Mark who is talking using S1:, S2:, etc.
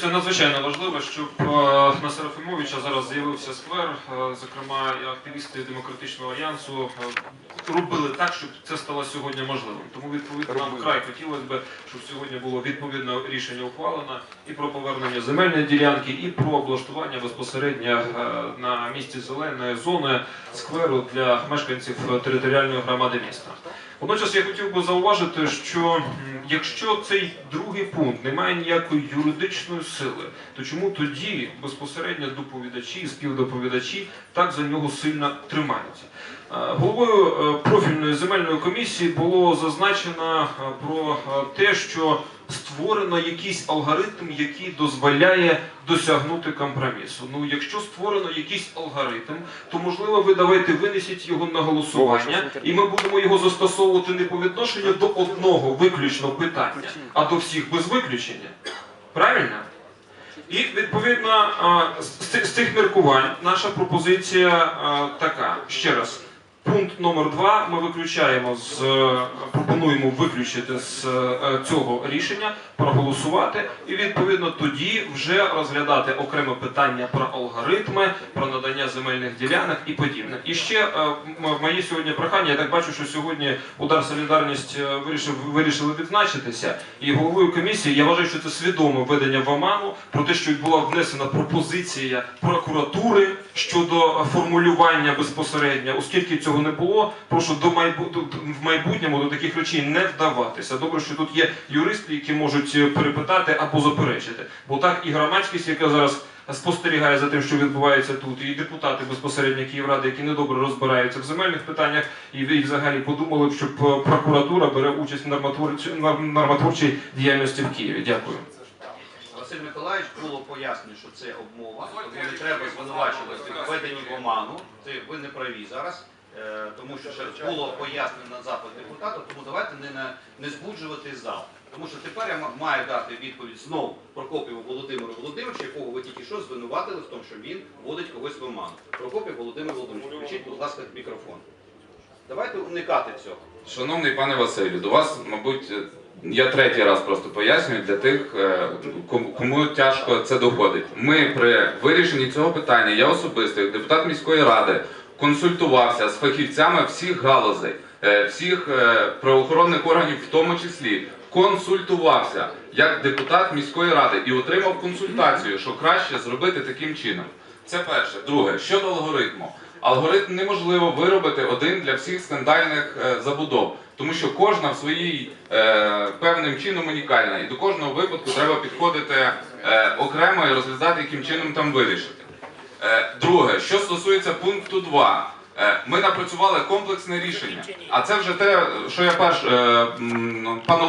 S1: Це надзвичайно важливо, щоб е, на Серафимовича зараз з'явився сквер. Е, Зокрема, і активісти демократичного альянсу е, робили так, щоб це стало сьогодні можливим. Тому відповідно нам вкрай хотілося б, щоб сьогодні було відповідне рішення ухвалено і про повернення земельної ділянки, і про облаштування безпосередньо на місці зеленої зони скверу для мешканців територіальної громади міста. Водночас я хотів би зауважити, що якщо цей другий пункт не має ніякої юридичної сили, то чому тоді безпосередньо доповідачі і співдоповідачі так за нього сильно тримаються? Е, Головою е, профільної земельної комісії було зазначено е, про те, що створено якийсь алгоритм, який дозволяє досягнути компромісу. Ну, якщо створено якийсь алгоритм, то можливо ви давайте винесіть його на голосування, і ми будемо його застосовувати не по відношенню до одного виключно питання, а до всіх без виключення. Правильно? І відповідно з цих- міркувань наша пропозиція така. Ще раз. Номер два ми виключаємо з е, пропонуємо виключити з е, цього рішення, проголосувати і відповідно тоді вже розглядати окреме питання про алгоритми, про надання земельних ділянок і подібне. І ще е, моє сьогодні прохання. Я так бачу, що сьогодні удар солідарність е, вирішив вирішили відзначитися. І головою комісії я вважаю, що це свідоме введення в оману про те, що була внесена пропозиція прокуратури щодо формулювання безпосередньо, оскільки цього не було. Прошу до майбу... до- в майбутньому до таких речей не вдаватися. Добре, що тут є юристи, які можуть е, перепитати або заперечити. Бо так і громадськість, яка зараз спостерігає за тим, що відбувається тут, і депутати безпосередньо Київради, які недобре розбираються в земельних питаннях, і взагалі подумали б, що прокуратура бере участь в нормотворчій, нормотворчій діяльності в Києві. Дякую.
S2: Василь Миколаївич було пояснено, що це обмова, тому не треба звинувачувати в введенні в оману. Це ви не праві зараз, е, тому що ще було пояснено запит депутата, тому давайте не, не збуджувати зал. Тому що тепер я маю дати відповідь знову Прокопіву Володимиру Володимировичу, якого ви тільки що звинуватили в тому, що він вводить когось в оману. Прокопів Володимир Володимирович, включіть, будь ласка, мікрофон. Давайте уникати цього.
S3: Шановний пане Василю, до вас, мабуть, е, я третій раз просто пояснюю для тих, е, кому тяжко це доходить. Ми при вирішенні цього питання, я особисто, як депутат міської ради, консультувався з фахівцями всіх галузей, е, всіх е, правоохоронних органів, в тому числі. Консультувався як депутат міської ради і отримав консультацію, що краще зробити таким чином. Це перше. Друге, щодо алгоритму. Алгоритм неможливо виробити один для всіх скандальних е, забудов, тому що кожна в своїй певним чином унікальна, і до кожного випадку треба підходити окремо і розглядати, яким чином там вирішити. Е, друге, що стосується пункту 2. Е, Ми напрацювали комплексне рішення, а це вже те, що я перш е, пану